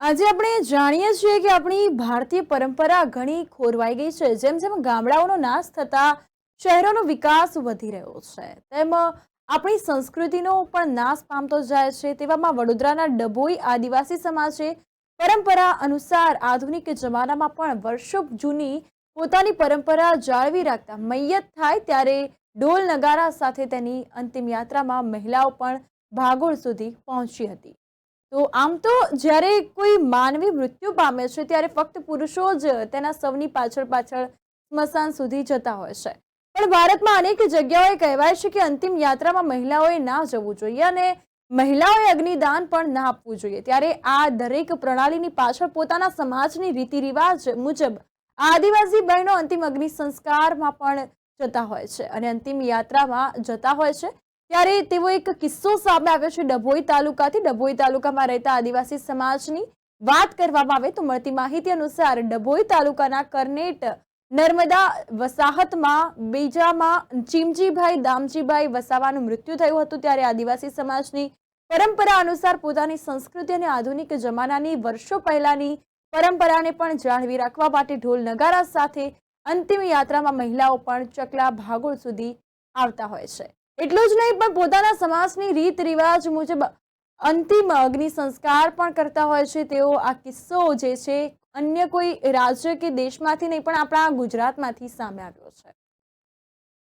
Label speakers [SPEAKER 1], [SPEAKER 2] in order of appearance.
[SPEAKER 1] આજે આપણે જાણીએ છીએ કે આપણી ભારતીય પરંપરા ઘણી ખોરવાઈ ગઈ છે. જેમ જેમ ગામડાઓનો નાશ થતા શહેરોનો વિકાસ વધી રહ્યો છે, તેમ આપણી સંસ્કૃતિનો પણ નાશ પામતો જાય છે. તેવામાં વડોદરાના ડભોઈ આદિવાસી સમાજે પરંપરા અનુસાર આધુનિક જમાનામાં પણ વર્ષો જૂની પોતાની પરંપરા જાળવી રાખતા મૈયત થાય ત્યારે ઢોલ નગારા સાથે તેની અંતિમ યાત્રામાં મહિલાઓ પણ ભાગોળ સુધી પહોંચી હતી. તો આમ તો જ્યારે કોઈ માનવી મૃત્યુ પામે છે, ત્યારે ફક્ત પુરુષો જ તેના સૌની પાછળ પાછળ સ્મશાન સુધી જતા હોય છે. પણ ભારતમાં અનેક જગ્યાઓએ કહેવાય છે કે અંતિમ યાત્રામાં મહિલાઓએ ના જવું જોઈએ અને મહિલાઓએ અગ્નિદાન પણ ના આપવું જોઈએ. ત્યારે આ દરેક પ્રણાલીની પાછળ પોતાના સમાજની રીતિ રિવાજ મુજબ આદિવાસી બહેનો અંતિમ અગ્નિ સંસ્કારમાં પણ જતા હોય છે અને અંતિમ યાત્રામાં જતા હોય છે. ત્યારે તેવો એક કિસ્સો સામે આવ્યો છે. ડભોઈ તાલુકાથી ડભોઈ તાલુકામાં રહેતા આદિવાસી સમાજની વાત કરવામાં આવે તો મળતી માહિતી અનુસાર ડભોઈ તાલુકાના કરનેટ નર્મદા વસાહતમાં બીજામાં ચીમજીભાઈ, દામજીભાઈ વસાવાનું મૃત્યુ થયું હતું. ત્યારે આદિવાસી સમાજની પરંપરા અનુસાર પોતાની સંસ્કૃતિ અને આધુનિક જમાનાની વર્ષો પહેલાની પરંપરાને પણ જાળવી રાખવા માટે ઢોલ નગારા સાથે અંતિમ યાત્રામાં મહિલાઓ પણ ચકલા ભાગોળ સુધી આવતા હોય છે. એટલું જ નહીં, પણ પોતાના સમાજની રીત રિવાજ મુજબ અંતિમ અગ્નિ સંસ્કાર પણ કરતા હોય છે. તેઓ આ કિસ્સો જે છે, અન્ય કોઈ રાજ્ય કે દેશમાંથી નહીં, પણ આપણા ગુજરાતમાંથી સામે આવ્યો છે.